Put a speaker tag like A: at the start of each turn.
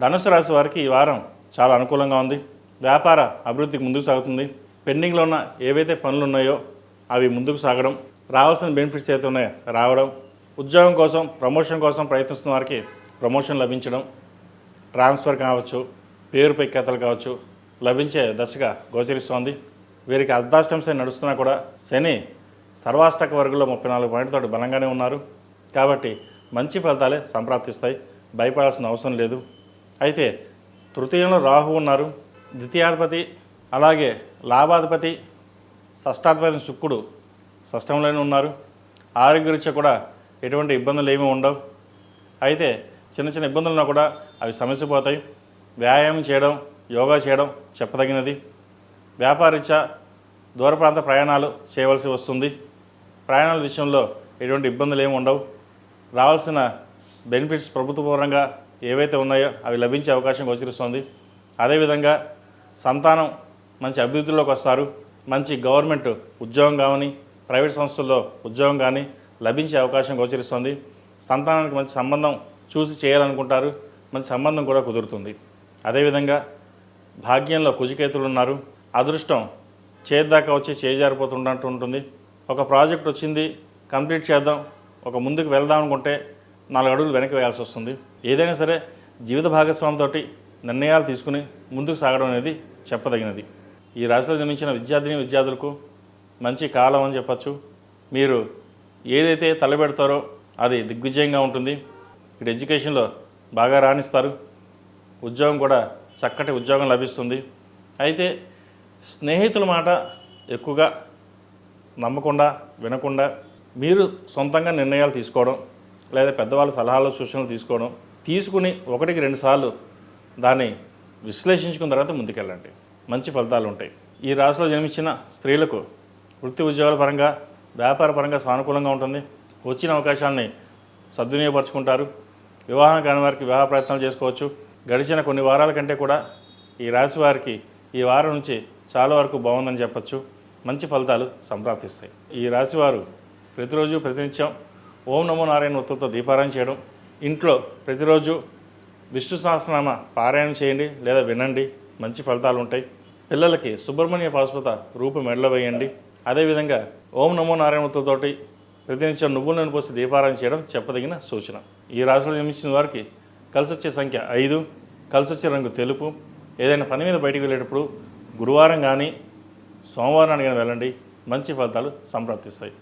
A: ధనుసు రాశి వారికి ఈ వారం చాలా అనుకూలంగా ఉంది. వ్యాపార అభివృద్ధికి ముందుకు సాగుతుంది. పెండింగ్లో ఉన్న ఏవైతే పనులు ఉన్నాయో అవి ముందుకు సాగడం రావాల్సిన బెనిఫిట్స్ ఏవైతే ఉన్నాయో రావడం ఉద్యోగం కోసం ప్రమోషన్ కోసం ప్రయత్నిస్తున్న వారికి ప్రమోషన్ లభించడం ట్రాన్స్ఫర్ కావచ్చు పేరు పెక్కెతలు కావచ్చు లభించే దశగా గోచరిస్తోంది. వీరికి అర్ధాష్టంశం నడుస్తున్నా కూడా శని సర్వాష్టక వర్గంలో ముప్పై నాలుగు పాయింట్లతో బలంగానే ఉన్నారు. కాబట్టి మంచి ఫలితాలే సంప్రాప్తిస్తాయి. భయపడాల్సిన అవసరం లేదు. అయితే తృతీయంలో రాహు ఉన్నారు ద్వితీయాధిపతి అలాగే లాభాధిపతి షష్టాధిపతి శుక్రుడు షష్టంలోనే ఉన్నారు. ఆరోగ్యరీత్యా కూడా ఎటువంటి ఇబ్బందులు ఏమీ ఉండవు. అయితే చిన్న చిన్న ఇబ్బందులు ఉన్నా కూడా అవి సమస్యపోతాయి వ్యాయామం చేయడం యోగా చేయడం చెప్పదగినది. వ్యాపారరీత్యా దూర ప్రాంత ప్రయాణాలు చేయవలసి వస్తుంది. ప్రయాణాల విషయంలో ఎటువంటి ఇబ్బందులు ఏమి ఉండవు. రావాల్సిన బెనిఫిట్స్ ప్రభుత్వ ఏవైతే ఉన్నాయో అవి లభించే అవకాశం గోచరిస్తుంది. అదేవిధంగా సంతానం మంచి అభివృద్ధిలోకి వస్తారు. మంచి గవర్నమెంట్ ఉద్యోగం కానీ ప్రైవేట్ సంస్థల్లో ఉద్యోగం కానీ లభించే అవకాశం గోచరిస్తుంది. సంతానానికి మంచి సంబంధం చూసి చేయాలనుకుంటారు. మంచి సంబంధం కూడా కుదురుతుంది. అదేవిధంగా భాగ్యంలో కుజికేతులు ఉన్నారు. అదృష్టం చేద్దాకా వచ్చి చేజారిపోతుండట్టు ఉంటుంది. ఒక ప్రాజెక్ట్ వచ్చింది కంప్లీట్ చేద్దాం ఒక ముందుకు వెళ్దాం అనుకుంటే నాలుగు అడుగులు వెనక్కి వేయాల్సి వస్తుంది. ఏదైనా సరే జీవిత భాగస్వామితోటి నిర్ణయాలు తీసుకుని ముందుకు సాగడం అనేది చెప్పదగినది. ఈ రాశిలో జన్మించిన విద్యార్థిని విద్యార్థులకు మంచి కాలం అని చెప్పచ్చు. మీరు ఏదైతే తలపెడతారో అది దిగ్విజయంగా ఉంటుంది. ఇటు ఎడ్యుకేషన్లో బాగా రాణిస్తారు. ఉద్యోగం కూడా చక్కటి ఉద్యోగం లభిస్తుంది. అయితే స్నేహితుల మాట ఎక్కువగా నమ్మకుండా వినకుండా మీరు సొంతంగా నిర్ణయాలు తీసుకోవడం లేదా పెద్దవాళ్ళ సలహాలు సూచనలు తీసుకోవడం తీసుకుని ఒకటికి రెండు సార్లు దాన్ని విశ్లేషించుకున్న తర్వాత ముందుకెళ్ళండి. మంచి ఫలితాలు ఉంటాయి. ఈ రాశిలో జన్మించిన స్త్రీలకు వృత్తి ఉద్యోగాల పరంగా వ్యాపార పరంగా సానుకూలంగా ఉంటుంది. వచ్చిన అవకాశాలని సద్వినియోగపరుచుకుంటారు. వివాహం కాని వారికి వివాహ ప్రయత్నాలు చేసుకోవచ్చు. గడిచిన కొన్ని వారాల కంటే కూడా ఈ రాశి వారికి ఈ వారం నుంచి చాలా వరకు బాగుందని చెప్పచ్చు. మంచి ఫలితాలు సంప్రాప్తిస్తాయి. ఈ రాశి వారు ప్రతిరోజు ప్రతినిత్యం ఓం నమో నారాయణ వృత్తులతో దీపారాయణ చేయడం. ఇంట్లో ప్రతిరోజు విష్ణు సహస్రనామ పారాయణం చేయండి లేదా వినండి. మంచి ఫలితాలు ఉంటాయి. పిల్లలకి సుబ్రహ్మణ్య పాశుపత రూపు మెడలో వేయండి. అదేవిధంగా ఓం నమో నారాయణ వృత్తులతోటి ప్రతినిత్యం నువ్వుల నూనె పోసి దీపారాయణ చేయడం చెప్పదగిన సూచన. ఈ రాశిలో జన్మించిన వారికి కలిసి వచ్చే సంఖ్య ఐదు. కలిసి వచ్చే రంగు తెలుపు. ఏదైనా పని మీద బయటికి వెళ్ళేటప్పుడు గురువారం కానీ సోమవారం కానీ వెళ్ళండి. మంచి ఫలితాలు సంప్రాప్తిస్తాయి